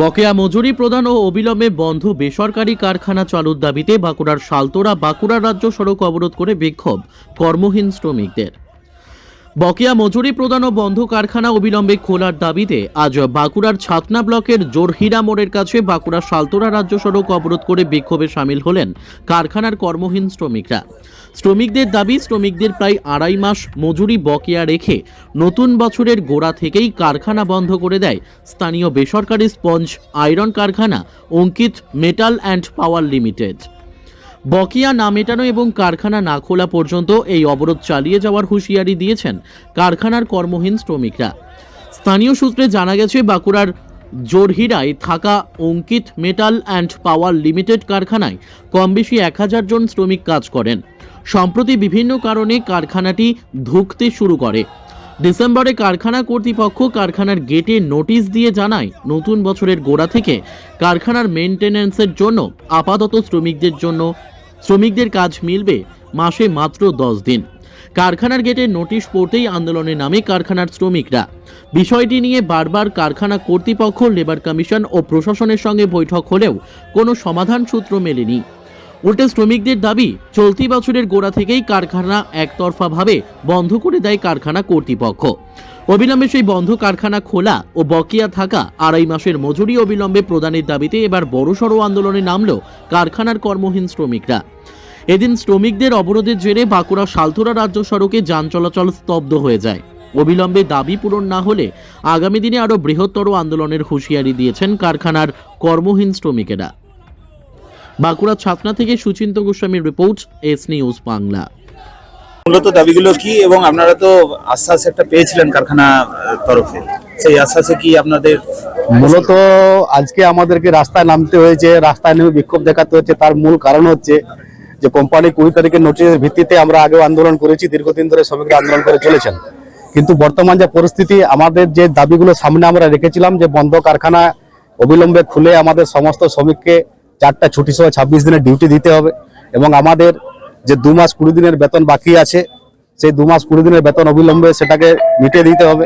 বকেয়া মজুরি প্রদান ও অবিলম্বে বন্ধ বেসরকারি কারখানা চালুর দাবিতে বাঁকুড়ার সালতোরা বাঁকুড়া রাজ্য সড়ক অবরোধ করে বিক্ষোভ কর্মহীন শ্রমিকদের। বকেয়া মজুরি প্রদান ও বন্ধ কারখানা অবিলম্বে খোলার দাবিতে আজ বাঁকুড়ার ছাতনা ব্লকের জোরহিরা মোড়ের কাছে বাঁকুড়া সালতোরা রাজ্য সড়ক অবরোধ করে বিক্ষোভে সামিল হলেন কারখানার কর্মহীন শ্রমিকরা। শ্রমিকদের দাবি, শ্রমিকদের প্রায় আড়াই মাস মজুরি বকেয়া রেখে নতুন বছরের গোড়া থেকেই কারখানা বন্ধ করে দেয় স্থানীয় বেসরকারি স্পঞ্জ আয়রন কারখানা, Ankit metal and power limited. বকেয়া না মেটানো এবং কারখানা না খোলা পর্যন্ত এই অবরোধ চালিয়ে যাওয়ার হুঁশিয়ারি দিয়েছেন কারখানার কর্মহীন শ্রমিকরা। স্থানীয় সূত্রে জানা গেছে, বাঁকুড়ার জোরহিরায় থাকা Ankit metal and power limited কারখানায় কম বেশি এক হাজার জন শ্রমিক কাজ করেন। সম্প্রতি বিভিন্ন কারণে কারখানাটি ধুঁকতে শুরু করে। ডিসেম্বরে কারখানা কর্তৃপক্ষ কারখানার গেটে নোটিশ দিয়ে জানায়, নতুন বছরের গোড়া থেকে কারখানার মেনটেন্যান্সের জন্য আপাতত শ্রমিকদের জন্য শ্রমিকদের কাজ মিলবে মাসে মাত্র দশ দিন। কারখানার গেটে নোটিশ পড়তেই আন্দোলনে নামে কারখানার শ্রমিকরা। বিষয়টি নিয়ে বারবার কারখানা কর্তৃপক্ষ, লেবার কমিশন ও প্রশাসনের সঙ্গে বৈঠক হলেও কোনো সমাধান সূত্র মেলেনি। উল্টে শ্রমিকদের দাবি, চলতি বছরের গোড়া থেকেই কারখানা একতরফাভাবে বন্ধ করে দেয় কারখানা কর্তৃপক্ষ। অবিলম্বে সেই বন্ধ কারখানা খোলা ও বকেয়া থাকা আড়াই মাসের মজুরি অবিলম্বে প্রদানের দাবিতে এবার বড়সড় আন্দোলনে নামল কারখানার কর্মহীন শ্রমিকরা। এদিন শ্রমিকদের অবরোধের জেরে বাঁকুড়া সালথোরা রাজ্য সড়কে যান চলাচল স্তব্ধ হয়ে যায়। অবিলম্বে দাবি পূরণ না হলে আগামী দিনে আরও বৃহত্তর আন্দোলনের হুঁশিয়ারি দিয়েছেন কারখানার কর্মহীন শ্রমিকেরা। বাঁকুড়া ছাতনা থেকে সুচিন্ত গোস্বামীর রিপোর্ট, এস নিউজ বাংলা। মূলত দাবিগুলো কি এবং আপনারা তো আশ্বাস একটা পেয়েছিলেন কারখানা তরফে। সেই আশ্বাসে কি আপনাদের মূলত আজকে আমাদেরকে রাস্তায় নামতে হয়েছে, রাস্তায় নেমে বিক্ষোভ দেখাতে হচ্ছে। তার মূল কারণ হচ্ছে যে কোম্পানি কুড়ি তারিখের নোটিশের ভিত্তিতে আমরা আগেও আন্দোলন করেছি, দীর্ঘদিন ধরে শ্রমিকরা আন্দোলন করে চলেছেন। কিন্তু বর্তমান যে পরিস্থিতি, আমাদের যে দাবিগুলো সামনে আমরা রেখেছিলাম যে বন্ধ কারখানা অবিলম্বে খুলে আমাদের সমস্ত শ্রমিককে চারটা ছুটি সহ ছাব্বিশ দিনের ডিউটি দিতে হবে এবং আমাদের যে দু মাস কুড়ি দিনের বেতন বাকি আছে, সেই দু মাস কুড়ি দিনের বেতন অবিলম্বে সেটাকে মিটিয়ে দিতে হবে।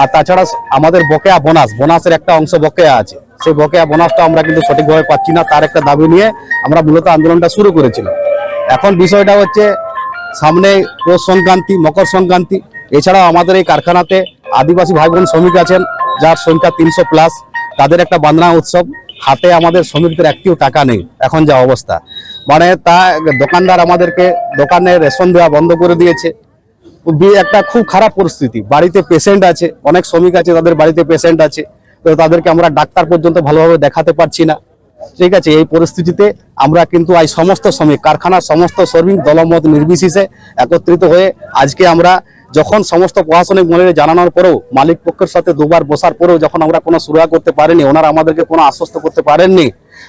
আর তাছাড়া আমাদের বকেয়া বোনাস, বোনাসের একটা অংশ বকেয়া আছে। সেই বকেয়া বোনাসটা আমরা কিন্তু সঠিকভাবে পাচ্ছি না, তার একটা দাবি নিয়ে আমরা মূলত আন্দোলনটা শুরু করেছিলাম। এখন বিষয়টা হচ্ছে সামনে পৌষ সংক্রান্তি, মকর সংক্রান্তি। এছাড়াও আমাদের এই কারখানাতে আদিবাসী ভাই বোন শ্রমিক আছেন, যার সংখ্যা তিনশো প্লাস তাদের একটা বান্দনা উৎসব। হাতে আমাদের শ্রমিকদের একটিও টাকা নেই। এখন যা অবস্থা। মানে তা দোকানদার আমাদেরকে দোকানে রেশন দেওয়া বন্ধ করে দিয়েছে। একটা খুব খারাপ পরিস্থিতি। বাড়িতে পেশেন্ট আছে, অনেক শ্রমিক আছে, তাদের বাড়িতে পেশেন্ট আছে। তো তাদেরকে আমরা ডাক্তার পর্যন্ত ভালোভাবে দেখাতে পারছি না। ঠিক আছে, এই পরিস্থিতিতে আমরা কিন্তু এই সমস্ত শ্রমিক, কারখানার সমস্ত শ্রমিক দলমত নির্বিশেষে একত্রিত হয়ে আজকে আমরা যখন সমস্ত প্রশাসনিক মনে জানানোর পরেও মালিক পক্ষের সাথে দুবার বসার পরেও যখন আমরা কোনো সুরাহা করতে পারিনি ওনারা আমাদেরকে কোনো আশ্বস্ত করতে পারেননি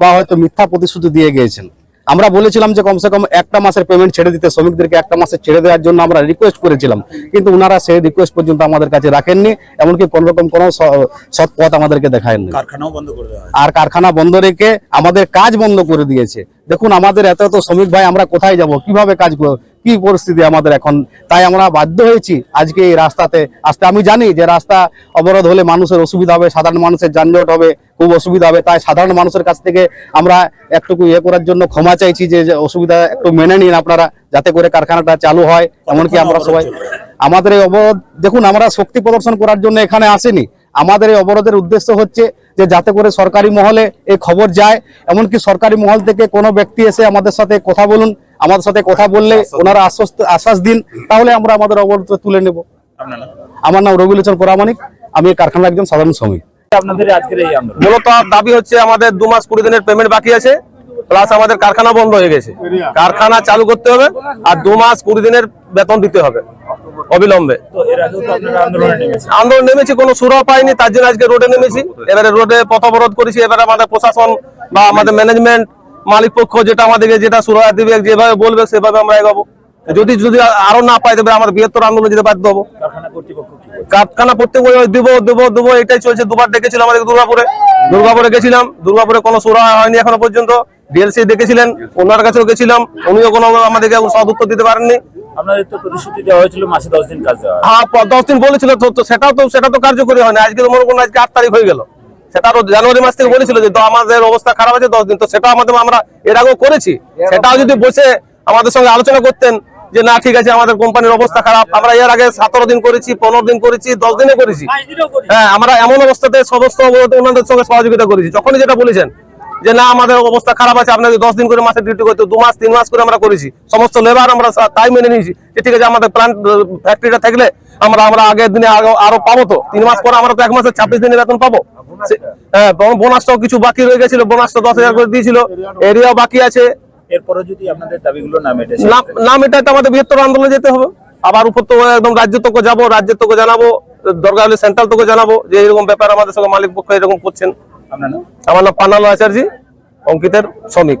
বা হয়তো মিথ্যা প্রতিশ্রুতি দিয়ে গিয়েছেন। আমরা বলেছিলাম যে কমসে কম একটা মাসের পেমেন্ট ছেড়ে দিতে শ্রমিকদেরকে একটা মাসে ছেড়ে দেওয়ার জন্য আমরা রিকোয়েস্ট করেছিলাম। কিন্তু ওনারা সেই রিকোয়েস্ট পর্যন্ত আমাদের কাছে রাখেননি এমনকি কোনো রকম কোনো সৎ পথ আমাদেরকে দেখায়নি। কারখানাও বন্ধ করে দেওয়া আর কারখানা বন্ধ রেখে আমাদের কাজ বন্ধ করে দিয়েছে। দেখুন আমাদের এত এত শ্রমিক ভাই আমরা কোথায় যাব? কীভাবে কাজ করব? কি পরিস্থিতি আমাদের এখন? তাই আমরা বাধ্য হয়েছি আজকে এই রাস্তাতে আসতে। আমি জানি যে রাস্তা অবরোধ হলে মানুষের অসুবিধা হবে, সাধারণ মানুষের যানজট হবে, খুব অসুবিধা হবে। তাই সাধারণ মানুষের কাছ থেকে আমরা একটুকু ইয়ে করার জন্য ক্ষমা চাইছি যে অসুবিধা একটু মেনে নিন আপনারা, যাতে করে কারখানাটা চালু হয়। এমনকি আমরা সবাই আমাদের এই অবরোধ, দেখুন আমরা শক্তি প্রদর্শন করার জন্য এখানে আসেনি। আমাদের এই অবরোধের উদ্দেশ্য হচ্ছে যে, যাতে করে সরকারি মহলে এই খবর যায়। এমনকি সরকারি মহল থেকে কোনো ব্যক্তি এসে আমাদের সাথে কথা বলুন। আমাদের সাথে কথা বললে ওনারা আশ্বাস আশ্বাস দিন তাহলে আমরা আমাদের অবরোধ তুলে নেব। আমার নাম রবিলোচন পরামানিক আমি কারখানার একজন সাধারণ শ্রমিক। আপনাদের আজকের এই আন্দোলন? মূলত দাবি হচ্ছে আমাদের দু মাস কুড়ি দিনের পেমেন্ট বাকি আছে প্লাস আমাদের কারখানা বন্ধ হয়ে গেছে। কারখানা চালু করতে হবে আর দু মাস কুড়ি দিনের বেতন দিতে হবে অবিলম্বে। তো এর আগেও তো আপনারা আন্দোলনে নেমেছি কোনো সুরাহ পাইনি তার জন্য আজকে রোডে নেমেছি। এবারে রোডে পথ অবরোধ করেছি এবারে আমাদের প্রশাসন বা আমাদের ম্যানেজমেন্ট মালিক পক্ষ যেটা আমাদেরকে যেটা সুরাহা দিবে যেভাবে বলবে সেভাবে আমরা এগাবো। যদি যদি আরও না পাই তবে আমাদের বৃহত্তর আন্দোলন যেতে বাধ্য হব। কারখানা প্রত্যেক দিব দেবো দেবো এটাই চলছে। দুবার ডেকেছিলাম আমাদের দুর্গাপুরে। দুর্গাপুরে গেছিলাম। দুর্গাপুরে কোনো সুরাহা হয়নি এখনও পর্যন্ত। ডিএলসি দেখেছিলেন ওনার কাছেও গেছিলাম। উনিও কোনো আমাদেরকে সদ উত্তর দিতে পারেননি। আপনাদের প্রতিশ্রুতি দেওয়া হয়েছিল মাসে দশ দিন কাজ হয়। দশ দিন বলেছিল সেটাও তো সেটা তো কার্যকরী হয় না আজকে তো মনে করুন আজকে আট তারিখ হয়ে গেল। সেটা আরও জানুয়ারি মাস থেকে বলেছিল যে তো আমাদের অবস্থা খারাপ আছে দশ দিন। তো সেটা আমাদের আমরা এর আগেও করেছি। সেটাও যদি বসে আমাদের সঙ্গে আলোচনা করতেন যে না ঠিক আছে আমাদের কোম্পানির অবস্থা খারাপ। আমরা এর আগে সতেরো দিন করেছি পনেরো দিন করেছি দশ দিনে করেছি। হ্যাঁ আমরা এমন অবস্থাতে সমস্ত ওনাদের সঙ্গে সহযোগিতা করেছি। যখনই যেটা বলেছেন যে না আমাদের অবস্থা খারাপ আছে আপনাদের দশ দিন করে মাসে ডিউটি করতে দু মাস তিন মাস করে আমরা করেছি। সমস্ত লেবার আমরা তাই মেনে নিয়েছি যে ঠিক আছে আমাদের প্লান্ট ফ্যাক্টরিটা থাকলে আমরা আমরা আগের দিনে আরও পাবো তো। তিন মাস পরে আমরা তো এক মাসে ছাব্বিশ দিনের বেতন পাবো। হ্যাঁ বোন- বোনাসটাও কিছু বাকি রয়ে গেছিল বোনাসটা দশ হাজার করে দিয়েছিল। এরিয়াও বাকি আছে। এরপরে যদি আপনাদের দাবিগুলো না মেটে নাম নাম তো আমাদের বৃহত্তর আন্দোলনে যেতে হবে। আবার উপর তো একদম রাজ্য তোকে যাব রাজ্যের তোকে জানাব দরকার হলে সেন্ট্রাল তোকে জানাব যে এরকম ব্যাপার আমাদের সঙ্গে মালিক পক্ষ এরকম করছেন। আমার নাম পানাল আচার্য অঙ্কিতের শ্রমিক।